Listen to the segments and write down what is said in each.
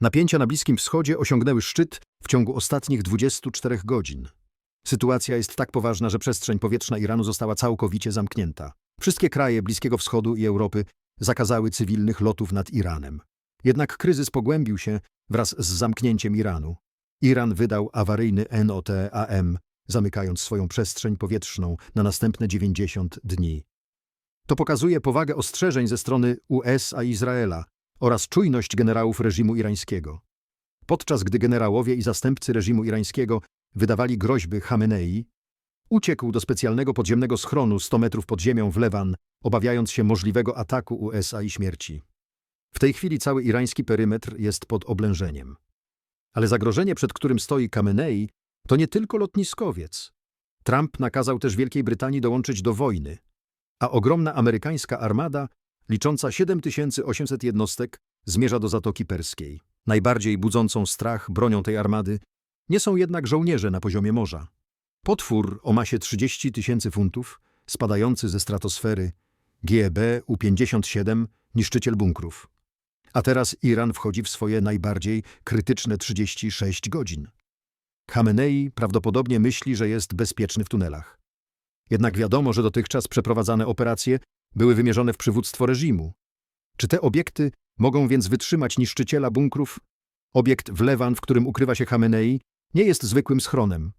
Napięcia na Bliskim Wschodzie osiągnęły szczyt w ciągu ostatnich 24 godzin. Sytuacja jest tak poważna, że przestrzeń powietrzna Iranu została całkowicie zamknięta. Wszystkie kraje Bliskiego Wschodu i Europy zakazały cywilnych lotów nad Iranem. Jednak kryzys pogłębił się wraz z zamknięciem Iranu. Iran wydał awaryjny NOTAM, zamykając swoją przestrzeń powietrzną na następne 90 dni. To pokazuje powagę ostrzeżeń ze strony USA i Izraela oraz czujność generałów reżimu irańskiego. Podczas gdy generałowie i zastępcy reżimu irańskiego wydawali groźby Hamenei, uciekł do specjalnego podziemnego schronu 100 metrów pod ziemią w Lewan, obawiając się możliwego ataku USA i śmierci. W tej chwili cały irański perymetr jest pod oblężeniem. Ale zagrożenie, przed którym stoi Khamenei, to nie tylko lotniskowiec. Trump nakazał też Wielkiej Brytanii dołączyć do wojny, a ogromna amerykańska armada, licząca 7800 jednostek, zmierza do Zatoki Perskiej. Najbardziej budzącą strach bronią tej armady nie są jednak żołnierze na poziomie morza. Potwór o masie 30 tysięcy funtów, spadający ze stratosfery, GEB U-57, niszczyciel bunkrów. A teraz Iran wchodzi w swoje najbardziej krytyczne 36 godzin. Khamenei prawdopodobnie myśli, że jest bezpieczny w tunelach. Jednak wiadomo, że dotychczas przeprowadzane operacje były wymierzone w przywództwo reżimu. Czy te obiekty mogą więc wytrzymać niszczyciela bunkrów? Obiekt w Lewan, w którym ukrywa się Khamenei, nie jest zwykłym schronem.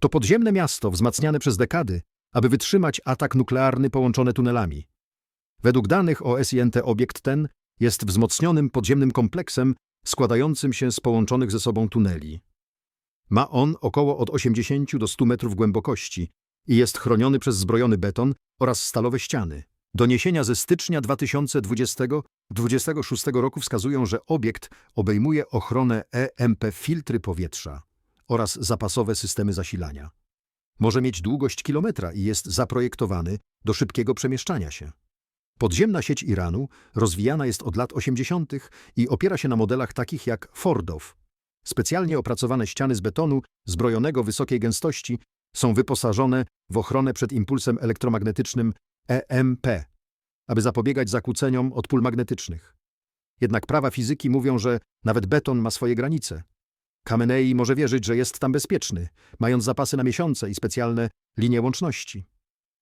To podziemne miasto wzmacniane przez dekady, aby wytrzymać atak nuklearny połączone tunelami. Według danych OSINT obiekt ten jest wzmocnionym podziemnym kompleksem składającym się z połączonych ze sobą tuneli. Ma on około od 80 do 100 metrów głębokości i jest chroniony przez zbrojony beton oraz stalowe ściany. Doniesienia ze stycznia 2020-2026 roku wskazują, że obiekt obejmuje ochronę EMP filtry powietrza oraz zapasowe systemy zasilania. Może mieć długość kilometra i jest zaprojektowany do szybkiego przemieszczania się. Podziemna sieć Iranu rozwijana jest od lat 80. i opiera się na modelach takich jak Fordow. Specjalnie opracowane ściany z betonu zbrojonego wysokiej gęstości są wyposażone w ochronę przed impulsem elektromagnetycznym EMP, aby zapobiegać zakłóceniom od pól magnetycznych. Jednak prawa fizyki mówią, że nawet beton ma swoje granice. Khamenei może wierzyć, że jest tam bezpieczny, mając zapasy na miesiące i specjalne linie łączności.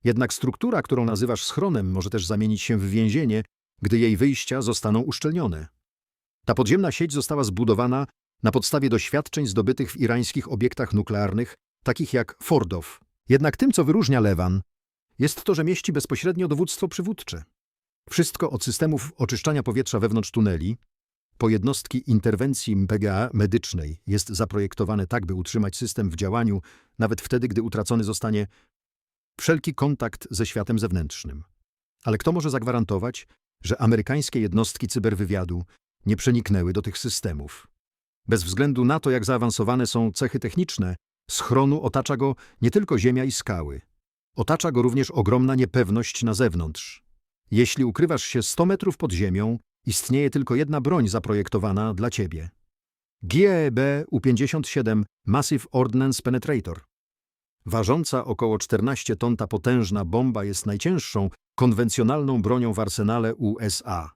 Jednak struktura, którą nazywasz schronem, może też zamienić się w więzienie, gdy jej wyjścia zostaną uszczelnione. Ta podziemna sieć została zbudowana na podstawie doświadczeń zdobytych w irańskich obiektach nuklearnych, takich jak Fordow. Jednak tym, co wyróżnia Lewan, jest to, że mieści bezpośrednio dowództwo przywódcze. Wszystko od systemów oczyszczania powietrza wewnątrz tuneli, po jednostki interwencji PGA medycznej jest zaprojektowane tak, by utrzymać system w działaniu, nawet wtedy, gdy utracony zostanie wszelki kontakt ze światem zewnętrznym. Ale kto może zagwarantować, że amerykańskie jednostki cyberwywiadu nie przeniknęły do tych systemów? Bez względu na to, jak zaawansowane są cechy techniczne, schronu otacza go nie tylko ziemia i skały. Otacza go również ogromna niepewność na zewnątrz. Jeśli ukrywasz się 100 metrów pod ziemią, istnieje tylko jedna broń zaprojektowana dla ciebie. GEB U-57 Massive Ordnance Penetrator. Ważąca około 14 ton ta potężna bomba jest najcięższą konwencjonalną bronią w arsenale USA.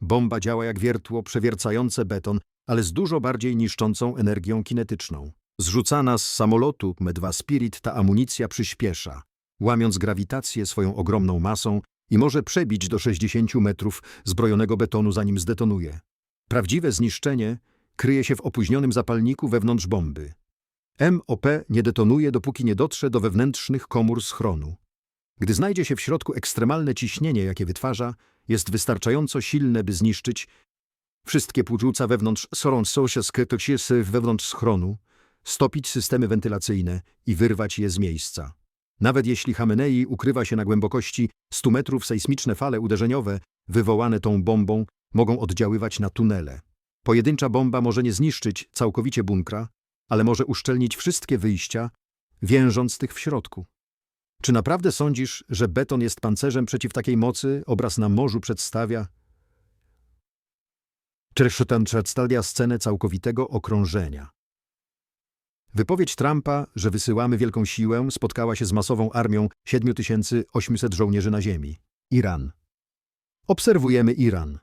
Bomba działa jak wiertło przewiercające beton, ale z dużo bardziej niszczącą energią kinetyczną. Zrzucana z samolotu M2 Spirit ta amunicja przyspiesza, łamiąc grawitację swoją ogromną masą i może przebić do 60 metrów zbrojonego betonu zanim zdetonuje. Prawdziwe zniszczenie kryje się w opóźnionym zapalniku wewnątrz bomby. MOP nie detonuje, dopóki nie dotrze do wewnętrznych komór schronu. Gdy znajdzie się w środku ekstremalne ciśnienie, jakie wytwarza, jest wystarczająco silne, by zniszczyć wszystkie płuca wewnątrz sorąsosze wewnątrz schronu, stopić systemy wentylacyjne i wyrwać je z miejsca. Nawet jeśli Hamenei ukrywa się na głębokości 100 metrów, sejsmiczne fale uderzeniowe wywołane tą bombą mogą oddziaływać na tunele. Pojedyncza bomba może nie zniszczyć całkowicie bunkra, ale może uszczelnić wszystkie wyjścia, więżąc tych w środku. Czy naprawdę sądzisz, że beton jest pancerzem przeciw takiej mocy? Obraz na morzu przedstawia czy ten przedstawia scenę całkowitego okrążenia. Wypowiedź Trumpa, że wysyłamy wielką siłę, spotkała się z masową armią 7800 żołnierzy na ziemi. Iran. Obserwujemy Iran.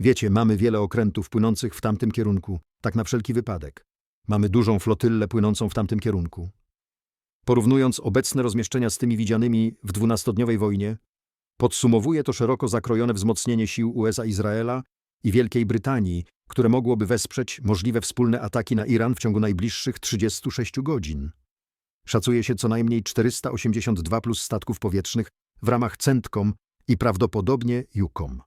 Wiecie, mamy wiele okrętów płynących w tamtym kierunku, tak na wszelki wypadek. Mamy dużą flotyllę płynącą w tamtym kierunku. Porównując obecne rozmieszczenia z tymi widzianymi w dwunastodniowej wojnie, podsumowuje to szeroko zakrojone wzmocnienie sił USA Izraela i Wielkiej Brytanii, które mogłoby wesprzeć możliwe wspólne ataki na Iran w ciągu najbliższych 36 godzin. Szacuje się co najmniej 482 plus statków powietrznych w ramach CENTCOM i prawdopodobnie EUCOM.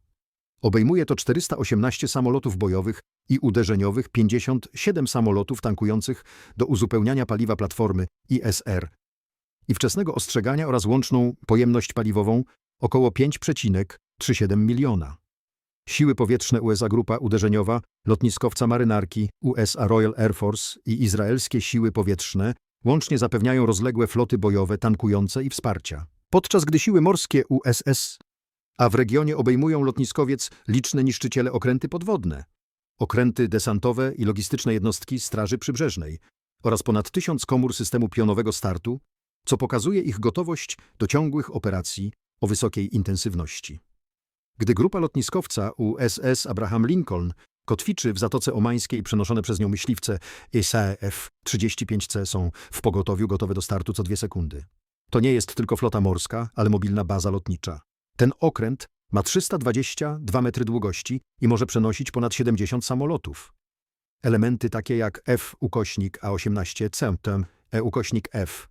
Obejmuje to 418 samolotów bojowych i uderzeniowych, 57 samolotów tankujących do uzupełniania paliwa platformy ISR i wczesnego ostrzegania oraz łączną pojemność paliwową około 5,37 miliona. Siły powietrzne USA Grupa Uderzeniowa, lotniskowca marynarki USA Royal Air Force i izraelskie siły powietrzne łącznie zapewniają rozległe floty bojowe, tankujące i wsparcia. Podczas gdy siły morskie USS, a w regionie obejmują lotniskowiec liczne niszczyciele okręty podwodne, okręty desantowe i logistyczne jednostki Straży Przybrzeżnej oraz ponad tysiąc komór systemu pionowego startu, co pokazuje ich gotowość do ciągłych operacji o wysokiej intensywności. Gdy grupa lotniskowca USS Abraham Lincoln kotwiczy w Zatoce Omańskiej przenoszone przez nią myśliwce ISAF-35C są w pogotowiu gotowe do startu co dwie sekundy. To nie jest tylko flota morska, ale mobilna baza lotnicza. Ten okręt ma 322 metry długości i może przenosić ponad 70 samolotów. Elementy takie jak F ukośnik A18 Centum, E ukośnik F,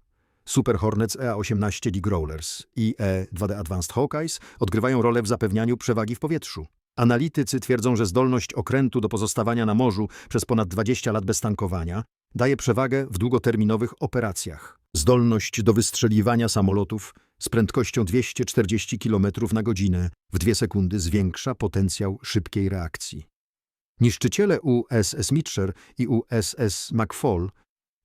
Super Hornets EA-18 League Rollers i E-2D Advanced Hawkeyes odgrywają rolę w zapewnianiu przewagi w powietrzu. Analitycy twierdzą, że zdolność okrętu do pozostawania na morzu przez ponad 20 lat bez tankowania daje przewagę w długoterminowych operacjach. Zdolność do wystrzeliwania samolotów z prędkością 240 km na godzinę w dwie sekundy zwiększa potencjał szybkiej reakcji. Niszczyciele USS Mitcher i USS McFall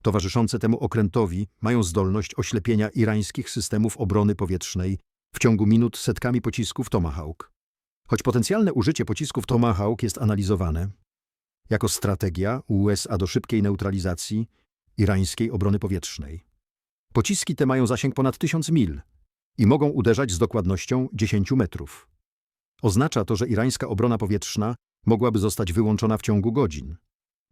towarzyszące temu okrętowi mają zdolność oślepienia irańskich systemów obrony powietrznej w ciągu minut setkami pocisków Tomahawk. Choć potencjalne użycie pocisków Tomahawk jest analizowane jako strategia USA do szybkiej neutralizacji irańskiej obrony powietrznej. Pociski te mają zasięg ponad 1000 mil i mogą uderzać z dokładnością 10 metrów. Oznacza to, że irańska obrona powietrzna mogłaby zostać wyłączona w ciągu godzin.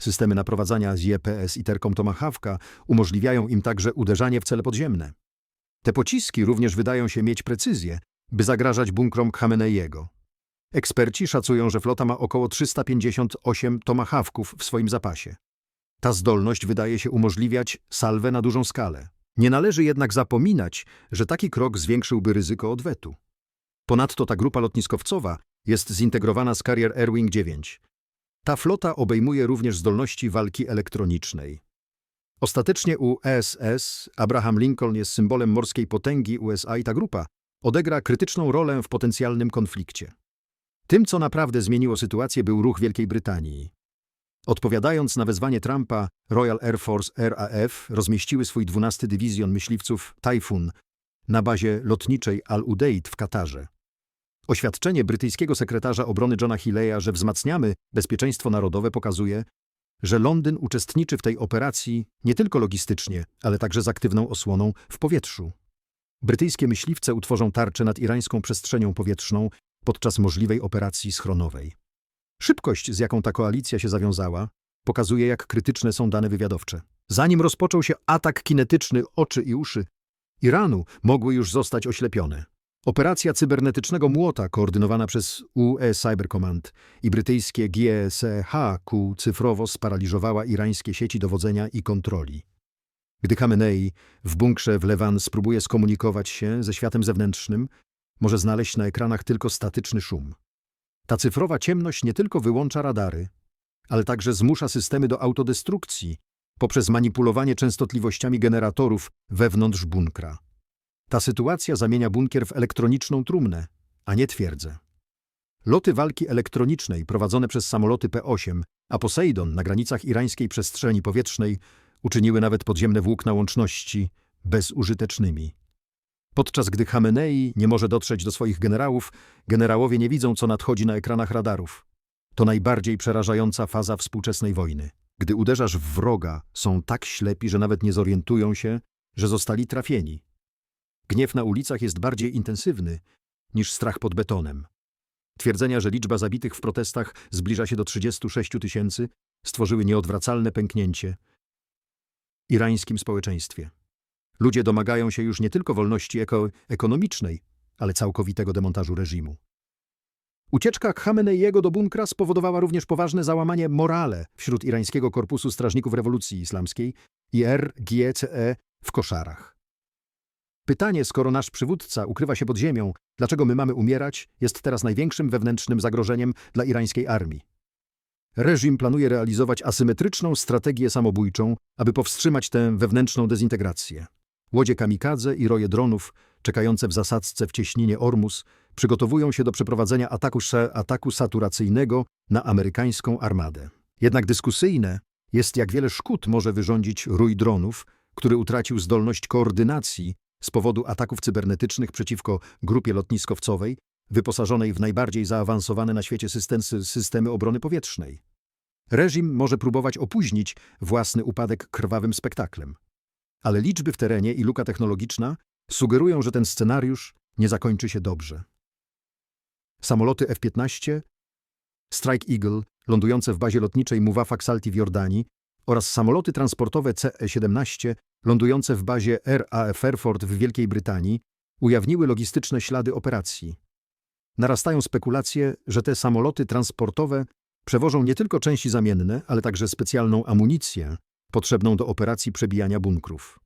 Systemy naprowadzania z JPS i Terkom Tomahawka umożliwiają im także uderzanie w cele podziemne. Te pociski również wydają się mieć precyzję, by zagrażać bunkrom Khameneiego. Eksperci szacują, że flota ma około 358 Tomahawków w swoim zapasie. Ta zdolność wydaje się umożliwiać salwę na dużą skalę. Nie należy jednak zapominać, że taki krok zwiększyłby ryzyko odwetu. Ponadto ta grupa lotniskowcowa jest zintegrowana z Carrier Airwing 9. Ta flota obejmuje również zdolności walki elektronicznej. Ostatecznie USS Abraham Lincoln jest symbolem morskiej potęgi USA i ta grupa odegra krytyczną rolę w potencjalnym konflikcie. Tym, co naprawdę zmieniło sytuację, był ruch Wielkiej Brytanii. Odpowiadając na wezwanie Trumpa, Royal Air Force RAF rozmieściły swój 12 Dywizjon Myśliwców Typhoon na bazie lotniczej Al-Udeid w Katarze. Oświadczenie brytyjskiego sekretarza obrony Johna Hilleya, że wzmacniamy bezpieczeństwo narodowe, pokazuje, że Londyn uczestniczy w tej operacji nie tylko logistycznie, ale także z aktywną osłoną w powietrzu. Brytyjskie myśliwce utworzą tarczę nad irańską przestrzenią powietrzną podczas możliwej operacji schronowej. Szybkość, z jaką ta koalicja się zawiązała, pokazuje, jak krytyczne są dane wywiadowcze. Zanim rozpoczął się atak kinetyczny oczy i uszy, Iranu mogły już zostać oślepione. Operacja cybernetycznego młota koordynowana przez UE Cyber Command i brytyjskie GSHQ cyfrowo sparaliżowała irańskie sieci dowodzenia i kontroli. Gdy Khamenei w bunkrze w Lewan spróbuje skomunikować się ze światem zewnętrznym, może znaleźć na ekranach tylko statyczny szum. Ta cyfrowa ciemność nie tylko wyłącza radary, ale także zmusza systemy do autodestrukcji poprzez manipulowanie częstotliwościami generatorów wewnątrz bunkra. Ta sytuacja zamienia bunkier w elektroniczną trumnę, a nie twierdzę. Loty walki elektronicznej prowadzone przez samoloty P-8, a Poseidon na granicach irańskiej przestrzeni powietrznej uczyniły nawet podziemne włókna łączności bezużytecznymi. Podczas gdy Hamenei nie może dotrzeć do swoich generałów, generałowie nie widzą, co nadchodzi na ekranach radarów. To najbardziej przerażająca faza współczesnej wojny. Gdy uderzasz w wroga, są tak ślepi, że nawet nie zorientują się, że zostali trafieni. Gniew na ulicach jest bardziej intensywny niż strach pod betonem. Twierdzenia, że liczba zabitych w protestach zbliża się do 36 tysięcy, stworzyły nieodwracalne pęknięcie irańskim społeczeństwie. Ludzie domagają się już nie tylko wolności eko ekonomicznej, ale całkowitego demontażu reżimu. Ucieczka Khameneiego do bunkra spowodowała również poważne załamanie morale wśród irańskiego korpusu strażników rewolucji islamskiej i RGCE w koszarach. Pytanie, skoro nasz przywódca ukrywa się pod ziemią, dlaczego my mamy umierać, jest teraz największym wewnętrznym zagrożeniem dla irańskiej armii. Reżim planuje realizować asymetryczną strategię samobójczą, aby powstrzymać tę wewnętrzną dezintegrację. Łodzie kamikadze i roje dronów, czekające w zasadzce w cieśninie Ormus, przygotowują się do przeprowadzenia ataku, ataku saturacyjnego na amerykańską armadę. Jednak dyskusyjne jest, jak wiele szkód może wyrządzić rój dronów, który utracił zdolność koordynacji z powodu ataków cybernetycznych przeciwko grupie lotniskowcowej, wyposażonej w najbardziej zaawansowane na świecie system, systemy obrony powietrznej. Reżim może próbować opóźnić własny upadek krwawym spektaklem. Ale liczby w terenie i luka technologiczna sugerują, że ten scenariusz nie zakończy się dobrze. Samoloty F-15, Strike Eagle, lądujące w bazie lotniczej Muwafaq Salti w Jordanii oraz samoloty transportowe CE-17, lądujące w bazie RAF Fairford w Wielkiej Brytanii, ujawniły logistyczne ślady operacji. Narastają spekulacje, że te samoloty transportowe przewożą nie tylko części zamienne, ale także specjalną amunicję potrzebną do operacji przebijania bunkrów.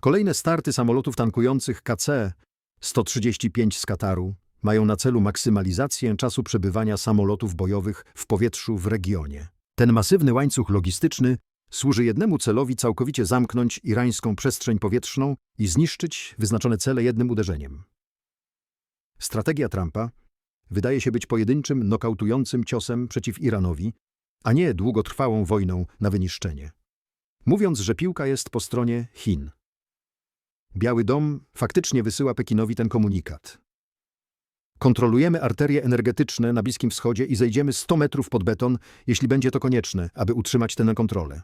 Kolejne starty samolotów tankujących KC-135 z Kataru mają na celu maksymalizację czasu przebywania samolotów bojowych w powietrzu w regionie. Ten masywny łańcuch logistyczny służy jednemu celowi całkowicie zamknąć irańską przestrzeń powietrzną i zniszczyć wyznaczone cele jednym uderzeniem. Strategia Trumpa wydaje się być pojedynczym, nokautującym ciosem przeciw Iranowi, a nie długotrwałą wojną na wyniszczenie. Mówiąc, że piłka jest po stronie Chin. Biały Dom faktycznie wysyła Pekinowi ten komunikat. Kontrolujemy arterie energetyczne na Bliskim Wschodzie i zejdziemy 100 metrów pod beton, jeśli będzie to konieczne, aby utrzymać tę kontrolę.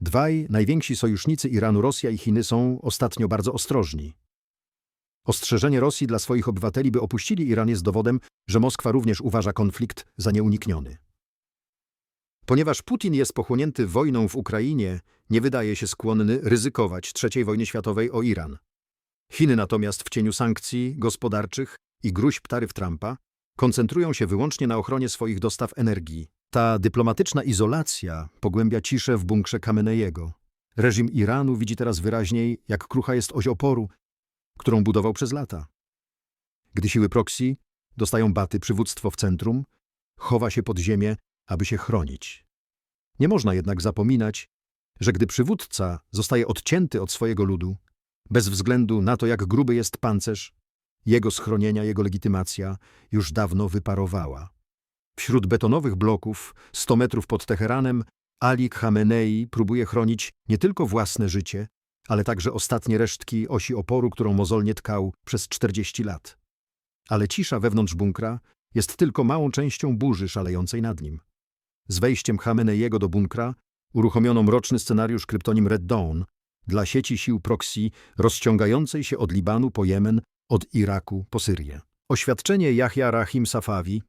Dwaj najwięksi sojusznicy Iranu, Rosja i Chiny są ostatnio bardzo ostrożni. Ostrzeżenie Rosji dla swoich obywateli, by opuścili Iran jest dowodem, że Moskwa również uważa konflikt za nieunikniony. Ponieważ Putin jest pochłonięty wojną w Ukrainie, nie wydaje się skłonny ryzykować III wojny światowej o Iran. Chiny natomiast w cieniu sankcji gospodarczych i gruźb taryf Trumpa koncentrują się wyłącznie na ochronie swoich dostaw energii. Ta dyplomatyczna izolacja pogłębia ciszę w bunkrze Kamenejego. Reżim Iranu widzi teraz wyraźniej, jak krucha jest oś oporu, którą budował przez lata. Gdy siły proxy dostają baty przywództwo w centrum, chowa się pod ziemię, aby się chronić. Nie można jednak zapominać, że gdy przywódca zostaje odcięty od swojego ludu, bez względu na to, jak gruby jest pancerz, jego schronienia, jego legitymacja już dawno wyparowała. Wśród betonowych bloków, 100 metrów pod Teheranem, Ali Khamenei próbuje chronić nie tylko własne życie, ale także ostatnie resztki osi oporu, którą mozolnie tkał przez 40 lat. Ale cisza wewnątrz bunkra jest tylko małą częścią burzy szalejącej nad nim. Z wejściem Khameneiego do bunkra uruchomiono mroczny scenariusz kryptonim Red Dawn dla sieci sił proxy rozciągającej się od Libanu po Jemen, od Iraku po Syrię. Oświadczenie Yahya Rahim Safawi,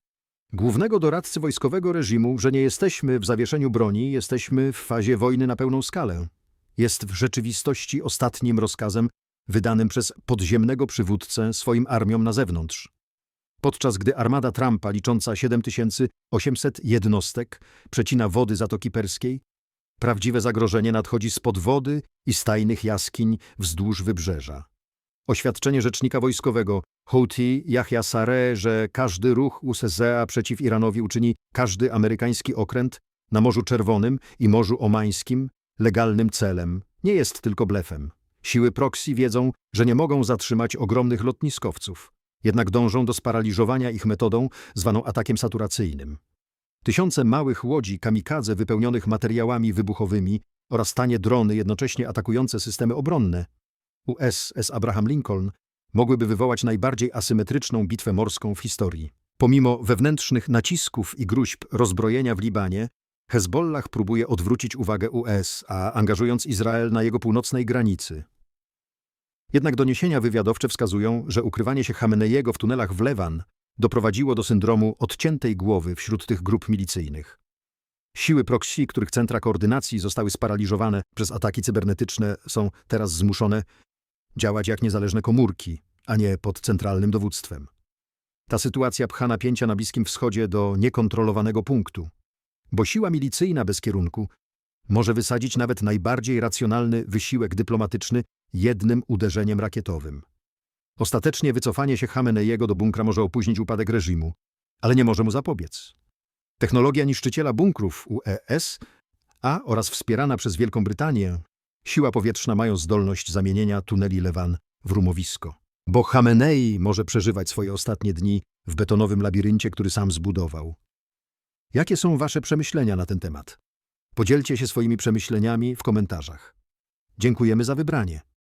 głównego doradcy wojskowego reżimu, że nie jesteśmy w zawieszeniu broni, jesteśmy w fazie wojny na pełną skalę, jest w rzeczywistości ostatnim rozkazem wydanym przez podziemnego przywódcę swoim armiom na zewnątrz. Podczas gdy armada Trumpa, licząca 7800 jednostek, przecina wody Zatoki Perskiej, prawdziwe zagrożenie nadchodzi spod wody i stajnych jaskiń wzdłuż wybrzeża. Oświadczenie rzecznika wojskowego Houthi Yahya Sareh, że każdy ruch USSA przeciw Iranowi uczyni każdy amerykański okręt na Morzu Czerwonym i Morzu Omańskim legalnym celem, nie jest tylko blefem. Siły proxy wiedzą, że nie mogą zatrzymać ogromnych lotniskowców, jednak dążą do sparaliżowania ich metodą zwaną atakiem saturacyjnym. Tysiące małych łodzi kamikadze wypełnionych materiałami wybuchowymi oraz tanie drony jednocześnie atakujące systemy obronne USS Abraham Lincoln mogłyby wywołać najbardziej asymetryczną bitwę morską w historii. Pomimo wewnętrznych nacisków i gruźb rozbrojenia w Libanie, Hezbollah próbuje odwrócić uwagę USA, angażując Izrael na jego północnej granicy. Jednak doniesienia wywiadowcze wskazują, że ukrywanie się Hameneiego w tunelach w Lewan doprowadziło do syndromu odciętej głowy wśród tych grup milicyjnych. Siły proxy, których centra koordynacji zostały sparaliżowane przez ataki cybernetyczne, są teraz zmuszone działać jak niezależne komórki, a nie pod centralnym dowództwem. Ta sytuacja pcha napięcia na Bliskim Wschodzie do niekontrolowanego punktu, bo siła milicyjna bez kierunku może wysadzić nawet najbardziej racjonalny wysiłek dyplomatyczny jednym uderzeniem rakietowym. Ostatecznie wycofanie się Khameneiego do bunkra może opóźnić upadek reżimu, ale nie może mu zapobiec. Technologia niszczyciela bunkrów UES, a oraz wspierana przez Wielką Brytanię, siła powietrzna mają zdolność zamienienia tuneli Lewan w rumowisko. Bo Khamenei może przeżywać swoje ostatnie dni w betonowym labiryncie, który sam zbudował. Jakie są wasze przemyślenia na ten temat? Podzielcie się swoimi przemyśleniami w komentarzach. Dziękujemy za wybranie.